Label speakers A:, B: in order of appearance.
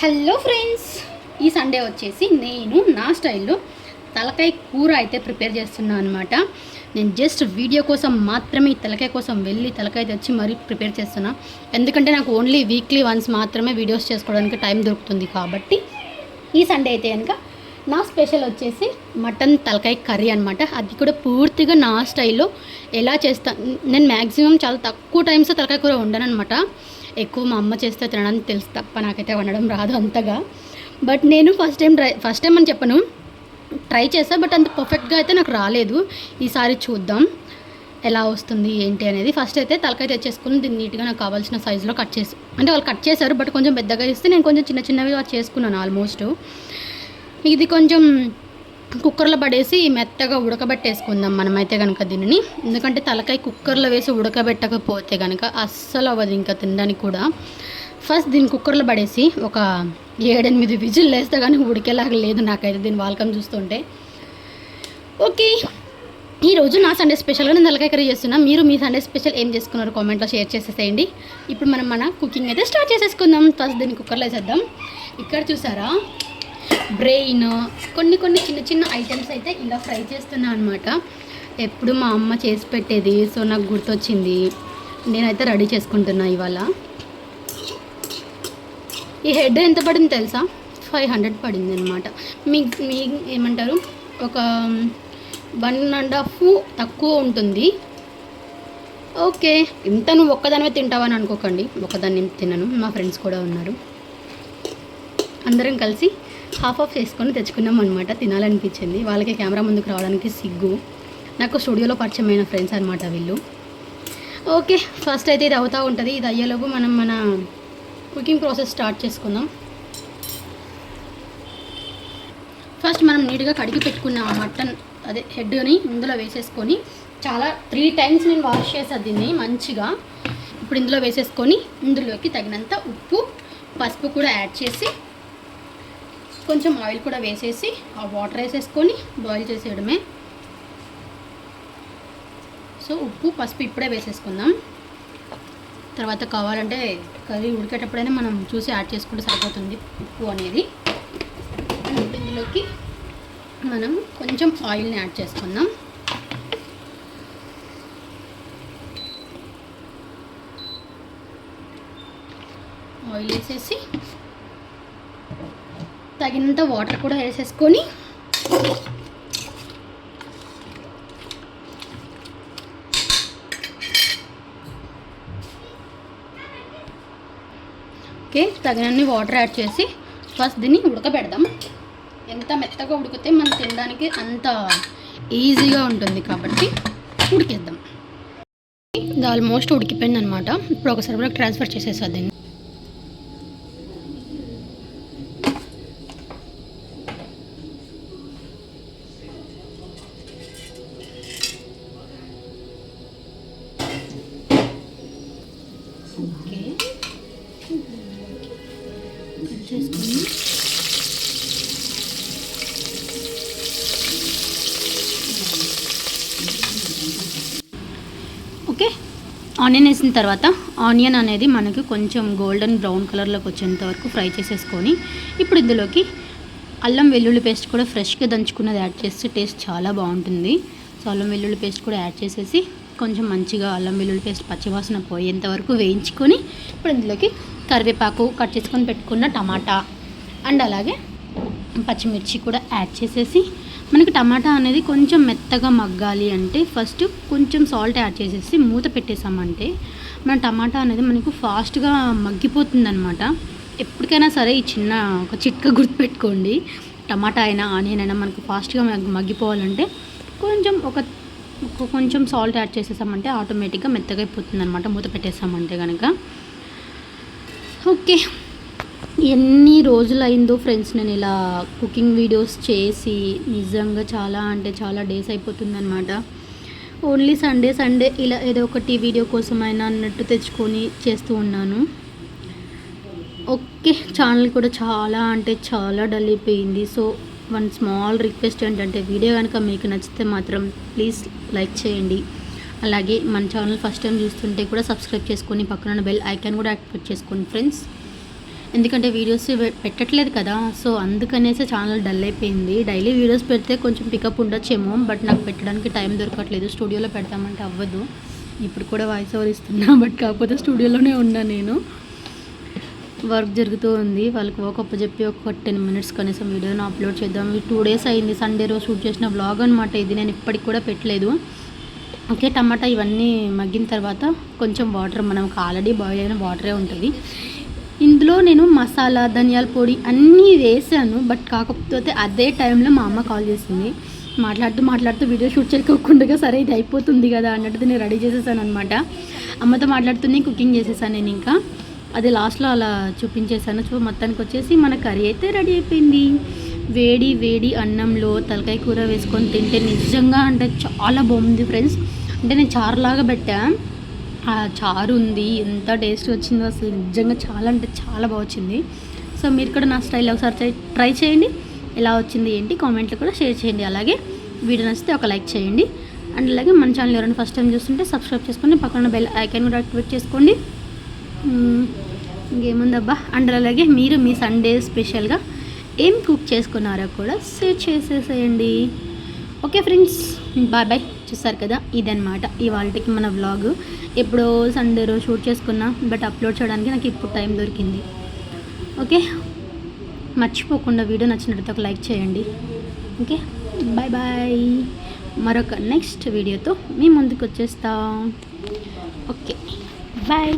A: Hello friends ఈ Sunday వచ్చేసి నేను నా స్టైల్లో తలకాయ కూర అయితే ప్రిపేర్ చేస్తున్నాను అనమాట నేను జస్ట్ వీడియో కోసం మాత్రమే తలకాయ కోసం వెళ్ళి తలకాయ తెచ్చి మరీ ప్రిపేర్ చేస్తున్నా. ఎందుకంటే నాకు ఓన్లీ వీక్లీ వన్స్ మాత్రమే వీడియోస్ చేసుకోవడానికి టైం దొరుకుతుంది కాబట్టి ఈ సండే అయితే కనుక నా స్పెషల్ వచ్చేసి మటన్ తలకాయ కర్రీ అనమాట అది కూడా పూర్తిగా నా స్టైల్లో ఎలా చేస్తా నేను మ్యాక్సిమం చాలా తక్కువ టైమ్స్ తలకాయ కూర వండను అనమాట ఎక్కువ మా అమ్మ చేస్తే తినడానికి తెలుసు తప్ప నాకైతే వండడం రాదు అంతగా. బట్ నేను first time try first time అని చెప్పను. ట్రై చేసా బట్ అంత పర్ఫెక్ట్గా అయితే నాకు రాలేదు. ఈసారి చూద్దాం. ఎలా వస్తుంది ఏంటి అనేది. ఫస్ట్ అయితే తలకాయ తెచ్చేసుకుని దీన్ని నీట్గా నాకు కావాల్సిన సైజులో కట్ చేసి అంటే వాళ్ళు కట్ చేశారు బట్ కొంచెం పెద్దగా ఇస్తే నేను కొంచెం చిన్న చిన్నవి చేసుకున్నాను ఆల్మోస్ట్ ఇది కొంచెం కుక్కర్లో పడేసి మెత్తగా ఉడకబెట్టేసుకుందాం మనమైతే కనుక దీనిని. ఎందుకంటే తలకాయ కుక్కర్లో వేసి ఉడకబెట్టకపోతే కనుక అస్సలు అవ్వదు ఇంకా తినడానికి కూడా. ఫస్ట్ దీన్ని కుక్కర్లో పడేసి ఒక ఏడెనిమిది విజిల్ వేస్తే కానీ ఉడికేలాగా లేదు నాకైతే దీని వాల్కం చూస్తుంటే. ఓకే ఈరోజు నా సండే స్పెషల్గా నేను తలకాయ కర్రీ చేస్తున్నా. మీరు మీ సండే స్పెషల్ ఏం చేసుకున్నారు కామెంట్లో షేర్ చేసేసేయండి. ఇప్పుడు మనం మన కుకింగ్ అయితే స్టార్ట్ చేసేసుకుందాం. ఫస్ట్ దీన్ని కుక్కర్లో వేసేద్దాం. ఇక్కడ చూసారా? బ్రెయిన్ కొన్ని కొన్ని చిన్న చిన్న ఐటమ్స్ అయితే ఇలా ఫ్రై చేస్తున్నా అనమాట ఎప్పుడు మా అమ్మ చేసి పెట్టేది సో నాకు గుర్తొచ్చింది. నేనైతే రెడీ చేసుకుంటున్నా ఇవాళ. ఈ హెడ్ ఎంత పడింది తెలుసా? ఫైవ్ హండ్రెడ్ పడింది అనమాట మీ మీ ఏమంటారు? ఒక వన్ అండ్ హాఫ్ తక్కువ ఉంటుంది. ఓకే. ఇంత నువ్వు ఒక్కదానివే తింటావని అనుకోకండి. ఒక్కదాన్ని తినను. మా ఫ్రెండ్స్ కూడా ఉన్నారు. అందరం కలిసి హాఫ్ ఆఫ్ చేసుకొని తెచ్చుకున్నాం అనమాట తినాలనిపించింది. వాళ్ళకి కెమెరా ముందుకు రావడానికి సిగ్గు. నాకు స్టూడియోలో పరిచయమైన ఫ్రెండ్స్ అనమాట వీళ్ళు. ఓకే ఫస్ట్ అయితే ఇది అవుతూ ఉంటుంది. ఇది అయ్యేలోపు మనం మన కుకింగ్ ప్రాసెస్ స్టార్ట్ చేసుకుందాం. ఫస్ట్ మనం నీట్గా కడిగి పెట్టుకున్న మటన్ అదే హెడ్ని ఇందులో వేసేసుకొని చాలా త్రీ టైమ్స్ నేను వాష్ చేసేది దీన్ని మంచిగా. ఇప్పుడు ఇందులో వేసేసుకొని ఇందులోకి తగినంత ఉప్పు పసుపు కూడా యాడ్ చేసి కొంచెం ఆయిల్ కూడా వేసేసి ఆ వాటర్ వేసేసుకొని బాయిల్ చేసేయడమే. సో ఉప్పు పసుపు ఇప్పుడే వేసేసుకుందాం. తర్వాత కావాలంటే కర్రీ ఉడికేటప్పుడైనా మనం చూసి యాడ్ చేసుకుంటే సరిపోతుంది ఉప్పు అనేది. ఇందులోకి మనం కొంచెం ఆయిల్ని యాడ్ చేసుకుందాం. ఆయిల్ వేసేసి తగినంత వాటర్ కూడా వేసేసుకొని ఓకే తగినన్ని వాటర్ యాడ్ చేసి ఫస్ట్ దీన్ని ఉడకబెడదాం. ఎంత మెత్తగా ఉడికితే మనం తినడానికి అంత ఈజీగా ఉంటుంది కాబట్టి ఉడికేద్దాం. ఇది ఆల్మోస్ట్ ఉడికిపోయింది అనమాట ఇప్పుడు ఒకసారి కూడా ట్రాన్స్ఫర్ చేసేసాను దీన్ని. చేసుకుని ఓకే. ఆనియన్ వేసిన తర్వాత ఆనియన్ అనేది మనకు కొంచెం గోల్డెన్ బ్రౌన్ కలర్లోకి వచ్చేంత వరకు ఫ్రై చేసేసుకొని ఇప్పుడు ఇందులోకి అల్లం వెల్లుల్లి పేస్ట్ కూడా ఫ్రెష్గా దంచుకున్నది యాడ్ చేస్తే టేస్ట్ చాలా బాగుంటుంది. సో అల్లం వెల్లుల్లి పేస్ట్ కూడా యాడ్ చేసేసి కొంచెం మంచిగా అల్లం వెల్లుల్లి పేస్ట్ పచ్చివాసన పోయేంత వరకు వేయించుకొని ఇప్పుడు ఇందులోకి కరివేపాకు కట్ చేసుకొని పెట్టుకున్న టమాటా అండ్ అలాగే పచ్చిమిర్చి కూడా యాడ్ చేసేసి మనకి టమాటా అనేది కొంచెం మెత్తగా మగ్గాలి అంటే ఫస్ట్ కొంచెం సాల్ట్ యాడ్ చేసేసి మూత పెట్టేసామంటే మన టమాటా అనేది మనకు ఫాస్ట్గా మగ్గిపోతుందనమాట ఎప్పటికైనా సరే ఈ చిన్న ఒక చిట్క గుర్తుపెట్టుకోండి. టమాటా అయినా ఆనియన్ అయినా మనకు ఫాస్ట్గా మగ్గిపోవాలంటే కొంచెం ఒక ఒక కొంచెం సాల్ట్ యాడ్ చేసేసామంటే ఆటోమేటిక్గా మెత్తగా అయిపోతుంది అనమాట మూత పెట్టేసామంటే కనుక ఓకే. ఎన్ని రోజులు అయిందో ఫ్రెండ్స్ నేను ఇలా కుకింగ్ వీడియోస్ చేసి నిజంగా చాలా అంటే చాలా డేస్ అయిపోతుందన్నమాట. ఓన్లీ సండే సండే ఇలా ఏదో ఒకటి వీడియో కోసమైనా అన్నట్టు తెచ్చుకొని చేస్తూ ఉన్నాను. ఓకే ఛానల్ కూడా చాలా అంటే చాలా డల్ అయిపోయింది. సో వన్ స్మాల్ రిక్వెస్ట్ ఏంటంటే వీడియో కనుక మీకు నచ్చితే మాత్రం ప్లీజ్ లైక్ చేయండి. అలాగే మన ఛానల్ ఫస్ట్ టైం చూస్తుంటే కూడా సబ్స్క్రైబ్ చేసుకొని పక్కన బెల్ ఐకాన్ కూడా యాక్టివేట్ చేసుకోండి ఫ్రెండ్స్ ఎందుకంటే వీడియోస్ పెట్టట్లేదు కదా సో అందుకనేసి ఛానల్ డల్ అయిపోయింది. డైలీ వీడియోస్ పెడితే కొంచెం పికప్ ఉండొచ్చేమో బట్ నాకు పెట్టడానికి టైం దొరకట్లేదు. స్టూడియోలో పెడతామంటే అవ్వదు. ఇప్పుడు కూడా వాయిస్ ఓవర్ ఇస్తున్నా బట్ కాకపోతే స్టూడియోలోనే ఉన్నా నేను. వర్క్ జరుగుతూ ఉంది. వాళ్ళకి ఒక చెప్పి ఒక టెన్ మినిట్స్ కనీసం వీడియోని అప్లోడ్ చేద్దాం. టూ డేస్ అయింది. సండే రోజు షూట్ చేసిన బ్లాగ్ అనమాట ఇది. నేను ఇప్పటికి కూడా పెట్టలేదు. ఓకే టమాటా ఇవన్నీ మగ్గిన తర్వాత కొంచెం వాటర్ మనకు ఆల్రెడీ బాయిల్ అయిన వాటరే ఉంటుంది. ఇందులో నేను మసాలా ధనియాల పొడి అన్నీ వేసాను బట్ కాకపోతే అదే టైంలో మా అమ్మ కాల్ చేసింది. మాట్లాడుతూ మాట్లాడుతూ వీడియో షూట్ చేసుకోకుండా సరే ఇది అయిపోతుంది కదా అన్నట్టు నేను రెడీ చేసేసాను అనమాట అమ్మతో మాట్లాడుతూనే కుకింగ్ చేసేసాను నేను ఇంకా. అది లాస్ట్లో అలా చూపించేసాను. చూ మొత్తానికి వచ్చేసి మన కర్రీ అయితే రెడీ అయిపోయింది. వేడి వేడి అన్నంలో తలకాయ కూర వేసుకొని తింటే నిజంగా అంటే చాలా బాగుంది ఫ్రెండ్స్. అంటే నేను చారులాగా పెట్టా. ఆ చారు ఉంది ఎంత టేస్ట్ వచ్చిందో అసలు నిజంగా చాలా అంటే చాలా బాగా వచ్చింది. సో మీరు కూడా నా స్టైల్ ఒకసారి ట్రై- ట్రై చేయండి. ఎలా వచ్చింది ఏంటి కామెంట్లు కూడా షేర్ చేయండి. అలాగే వీడియో నచ్చితే ఒక లైక్ చేయండి. అండ్ అలాగే మన ఛానల్ ఎవరైనా ఫస్ట్ టైం చూస్తుంటే సబ్స్క్రైబ్ చేసుకోండి పక్కన బెల్ ఐకాన్ కూడా యాక్టివేట్ చేసుకోండి. ఇంకేముందబ్బా? అండ్ అలాగే మీరు మీ సండే స్పెషల్గా ఏం కుక్ చేసుకున్నారో కూడా షేర్ చేసేసేయండి. Okay friends bye bye. చూసారు కదా? ఇదనమాట ఇవాళకి మన వ్లాగ్ ఎప్పుడో సండే రోజు షూట్ చేసుకున్నా బట్ అప్లోడ్ చేయడానికి నాకు ఇప్పుడు టైం దొరికింది. ఓకే? మర్చిపోకుండా వీడియో నచ్చినట్టు ఒక లైక్ చేయండి. ఓకే? Bye bye. మరొక నెక్స్ట్ వీడియోతో మీ ముందుకు వచ్చేస్తా. ఓకే. బాయ్.